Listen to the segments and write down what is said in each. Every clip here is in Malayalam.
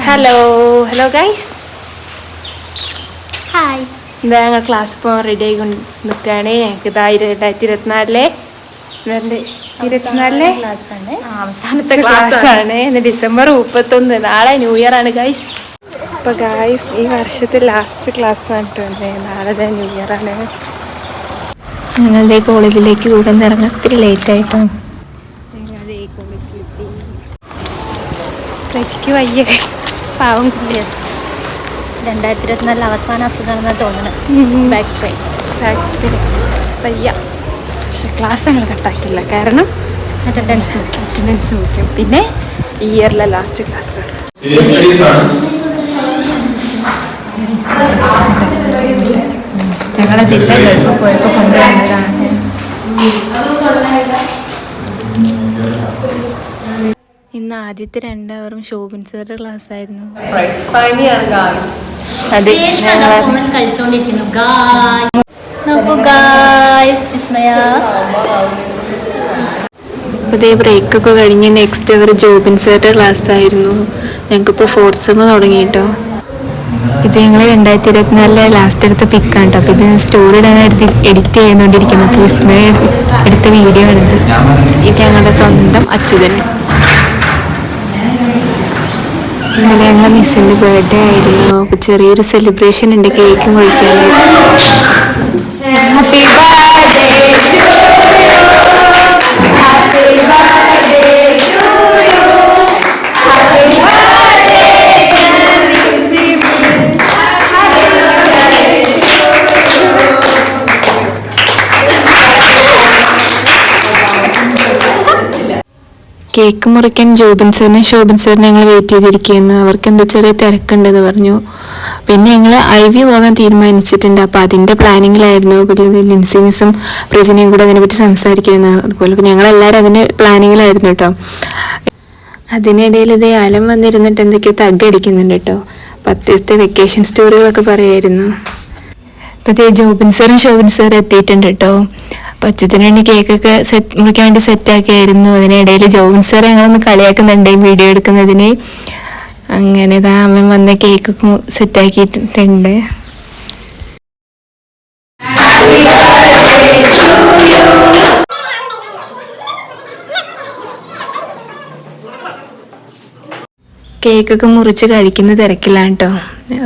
ഹലോ ഹലോ ഗൈസ് ഹായ് എന്താ ഞങ്ങൾ ക്ലാസ് പോകാൻ റെഡി ആയി കൊണ്ട് നിൽക്കുകയാണ്. ഞങ്ങൾക്ക് ഇതാ രണ്ടായിരത്തി ഇരുപത്തിനാലിലെ ഇരുപത്തിനാലിലെ ക്ലാസ് ആണ്. അവസാനത്തെ ക്ലാസ് ആണ്. ഇന്ന് ഡിസംബർ മുപ്പത്തൊന്ന്. നാളെ ന്യൂ ഇയർ ആണ് ഗൈസ് അപ്പോൾ ഗൈസ് ഈ വർഷത്തെ ലാസ്റ്റ് ക്ലാസ് ആണ് കേട്ടോ നാളെ ന്യൂ ഇയർ ആണ്. ഞങ്ങളുടെ കോളേജിലേക്ക് പോകാൻ ഇറങ്ങാൻ ഒത്തിരി ലേറ്റ് രജിക്ക് വയ്യ പാവം കുട്ടിയാ രണ്ടായിരത്തി ഇരുപത്തിനാലിൽ അവസാന അസുഖമാണെന്നാണ് തോന്നുന്നത് ബാക്ക് പെയിൻ ബാക്ക് പെയിൻ വയ്യ. പക്ഷെ ക്ലാസ് ഞങ്ങൾ കട്ടാക്കില്ല കാരണം അറ്റൻഡൻസ് നോക്കും അറ്റൻഡൻസ് മുഖ്യം പിന്നെ ഈ ഇയറിലെ ലാസ്റ്റ് ക്ലാസ് ഞങ്ങളെ ദില്ല പോയപ്പോൾ കൊണ്ടുവന്നതാണ്. ഇന്ന് ആദ്യത്തെ രണ്ടവറും ഷോബിൻ സാറിന്റെ ക്ലാസ് ആയിരുന്നു അപ്പോൾ ഇതേ ബ്രേക്കൊക്കെ കഴിഞ്ഞ് നെക്സ്റ്റ് അവർ ജോബിൻ സാറിന്റെ ക്ലാസ് ആയിരുന്നു ഞങ്ങൾക്കിപ്പോൾ ഫോർത്ത് സെമ്മ് തുടങ്ങിട്ടോ. ഇത് ഞങ്ങൾ രണ്ടായിരത്തി ഇരുപത്തിനാലിലെ ലാസ്റ്റ് എടുത്ത പിക്കാണ് കേട്ടോ അപ്പോൾ ഇത് സ്റ്റോറി ഇടാൻ എടുത്ത് എഡിറ്റ് ചെയ്തുകൊണ്ടിരിക്കുന്നത് അപ്പോൾ വിസ്മയ എടുത്ത വീഡിയോ ആണിത്. ഇത് ഞങ്ങളുടെ സ്വന്തം അച്യുതൻ. ഇന്നലെ ഞങ്ങൾ മിസ്സിന്റെ ബർത്ത്ഡേ ആയിരുന്നു. അപ്പോൾ ചെറിയൊരു സെലിബ്രേഷൻ ഉണ്ട്. കേക്ക് മുറിക്കാനായിട്ട് കേക്ക് മുറിക്കാൻ ജോബിൻ സാറിനെ ശോഭൻ സാറിനെ ഞങ്ങൾ വെയിറ്റ് ചെയ്തിരിക്കുകയെന്ന് അവർക്ക് എന്താ ചെറിയ തിരക്കുണ്ടെന്ന് പറഞ്ഞു. പിന്നെ ഞങ്ങൾ ഐ വി പോകാൻ തീരുമാനിച്ചിട്ടുണ്ട്. അപ്പോൾ അതിന്റെ പ്ലാനിങ്ങിലായിരുന്നു പിന്നെ ലിൻസി മിസ്സും പ്രജനയും കൂടെ അതിനെപ്പറ്റി സംസാരിക്കുന്നത് അതുപോലെ ഞങ്ങളെല്ലാവരും അതിന്റെ പ്ലാനിങ്ങിലായിരുന്നു കേട്ടോ. അതിനിടയിൽ ഇത് അലം വന്നിരുന്നിട്ട് എന്തൊക്കെയോ തഗ്ഗടിക്കുന്നുണ്ട് കേട്ടോ. പത്ത് ദിവസത്തെ വെക്കേഷൻ സ്റ്റോറികളൊക്കെ പറയായിരുന്നു. അപ്പോൾ ജോബിൻ സാറും ശോഭിൻ സാറും എത്തിയിട്ടുണ്ട് കേട്ടോ. അച്ഛത്തിന് വേണ്ടി കേക്കൊക്കെ സെറ്റ് മുറിക്കാൻ വേണ്ടി സെറ്റാക്കിയായിരുന്നു അതിനിടയിൽ ജോബിൻ സാർ ഞങ്ങളൊന്ന് കളിയാക്കുന്നുണ്ട് വീഡിയോ എടുക്കുന്നതിന്. അങ്ങനെ ഇതാ അവൻ വന്ന കേക്കൊക്കെ സെറ്റാക്കിയിട്ടുണ്ട് കേക്കൊക്കെ മുറിച്ച് കഴിക്കുന്ന തിരക്കിലാണ് കേട്ടോ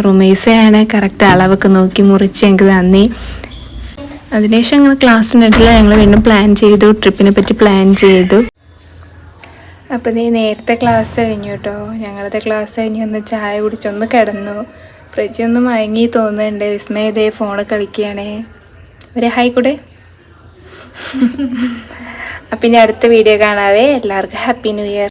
റുമേസയാണ് കറക്റ്റ് അളവൊക്കെ നോക്കി മുറിച്ച് ഞങ്ങൾക്ക് തന്നി. അതിനുശേഷം ഞങ്ങൾ ക്ലാസ് ഉണ്ടായിട്ടില്ല ഞങ്ങൾ വീണ്ടും പ്ലാൻ ചെയ്തു ട്രിപ്പിനെ പറ്റി പ്ലാൻ ചെയ്തു. അപ്പോൾ നീ നേരത്തെ ക്ലാസ് കഴിഞ്ഞു കേട്ടോ ഞങ്ങളുടെ ക്ലാസ് കഴിഞ്ഞ് ഒന്ന് ചായ കുടിച്ചൊന്ന് കിടന്നു. പ്രജി ഒന്ന് മയങ്ങി തോന്നുന്നുണ്ട്. വിസ്മയ ഇതേ ഫോണ് കളിക്കുകയാണേ. ഒരു ഹായ് കൂടെ. അപ്പം ഇനി അടുത്ത വീഡിയോ കാണാവേ. എല്ലാവർക്കും ഹാപ്പി ന്യൂ ഇയർ